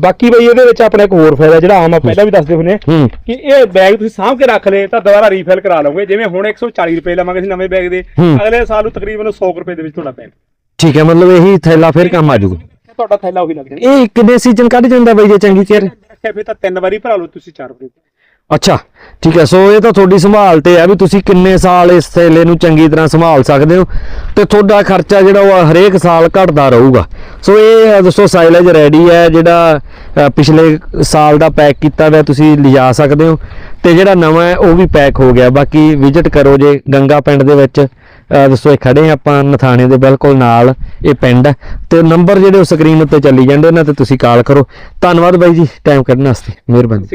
ਬਾਕੀ ਬਈ ਇਹਦੇ ਵਿੱਚ ਆਪਣਾ ਇੱਕ ਹੋਰ ਫਾਇਦਾ ਜਿਹੜਾ ਆਮ ਆ ਪਹਿਲਾਂ ਵੀ ਦੱਸਦੇ ਹੁੰਦੇ ਆ ਹੂੰ। ਕਿ ਇਹ ਬੈਗ ਤੁਸੀਂ ਸਾਂਭ ਕੇ ਰੱਖ ਲਏ ਤਾਂ ਦੁਬਾਰਾ ਰੀਫਿਲ ਕਰਾ ਲਓਗੇ। ਜਿਵੇਂ ਹੁਣ 140 ਰੁਪਏ ਲਵਾਂਗੇ ਅਸੀਂ ਨਵੇਂ ਬੈਗ ਦੇ। ਅਗਲੇ ਸਾਲ ਨੂੰ ਤਕਰੀਬਨ 100 ਰੁਪਏ ਦੇ ਵਿੱਚ ਤੁਹਾਡਾ ਬੈਗ ਠੀਕ ਹੈ ਮਤਲਬ ਇਹੀ ਥੈਲਾ ਫਿਰ ਕੰਮ ਆ ਜਾਊਗਾ। ਤੁਹਾਡਾ ਥੈਲਾ ਉਹੀ ਲੱਗ ਜਾਣਾ। ਇਹ ਕਿੰਨੇ ਸੀਜ਼ਨ ਕੱਢ ਜਾਂਦਾ ਬਾਈ ਜੇ ਚੰਗੀ ਕੇਅਰ। ਰੱਖਿਆ ਫਿਰ ਤਾਂ ਤਿੰਨ ਵਾਰੀ ਭਰਾ ਲਓ ਤੁਸੀਂ ਚਾਰ ਵਾਰੀ। ਅੱਛਾ ਠੀਕ ਹੈ ਸੋ ਇਹ ਤਾਂ ਤੁਹਾਡੀ ਸੰਭਾਲ ਤੇ ਹੈ ਵੀ ਤੁਸੀਂ ਕਿੰਨੇ ਸਾਲ ਇਸ ਥੈਲੇ ਨੂੰ ਚੰਗੀ ਤਰ੍ਹਾਂ ਸੰਭਾਲ ਸਕਦੇ ਹੋ ਤੇ ਤੁਹਾਡਾ ਖਰਚਾ ਜਿਹੜਾ ਉਹ ਹਰੇਕ ਸਾਲ ਘਟਦਾ ਰਹੂਗਾ। ਸੋ ਇਹ ਦੋਸਤੋ ਸਾਈਲੇਜ ਰੈਡੀ ਹੈ ਜਿਹੜਾ ਪਿਛਲੇ ਸਾਲ ਦਾ ਪੈਕ ਕੀਤਾ ਹੋਇਆ ਤੁਸੀਂ ਲਿਜਾ ਸਕਦੇ ਹੋ ਤੇ ਜਿਹੜਾ ਨਵਾਂ ਹੈ ਉਹ ਵੀ ਪੈਕ ਹੋ ਗਿਆ। ਬਾਕੀ ਵਿਜ਼ਿਟ ਕਰੋ ਜੇ ਗੰਗਾ ਪਿੰਡ ਦੇ ਵਿੱਚ। ਅ, ਦੋਸਤੋ ਇਹ ਖੜੇ ਹਾਂ ਆਪਾਂ ਨਥਾਣੇ ਦੇ ਬਿਲਕੁਲ ਨਾਲ ਇਹ ਪਿੰਡ ਹੈ। ਤੇ ਨੰਬਰ ਜਿਹੜੇ ਉਹ ਸਕਰੀਨ ਉੱਤੇ ਚੱਲੀ ਜਾਂਦੇ ਉਹਨਾਂ ਤੇ ਤੁਸੀਂ ਕਾਲ ਕਰੋ। ਧੰਨਵਾਦ ਬਾਈ ਜੀ ਟਾਈਮ ਕੱਢਣ ਵਾਸਤੇ। ਮਿਹਰਬਾਨੀ।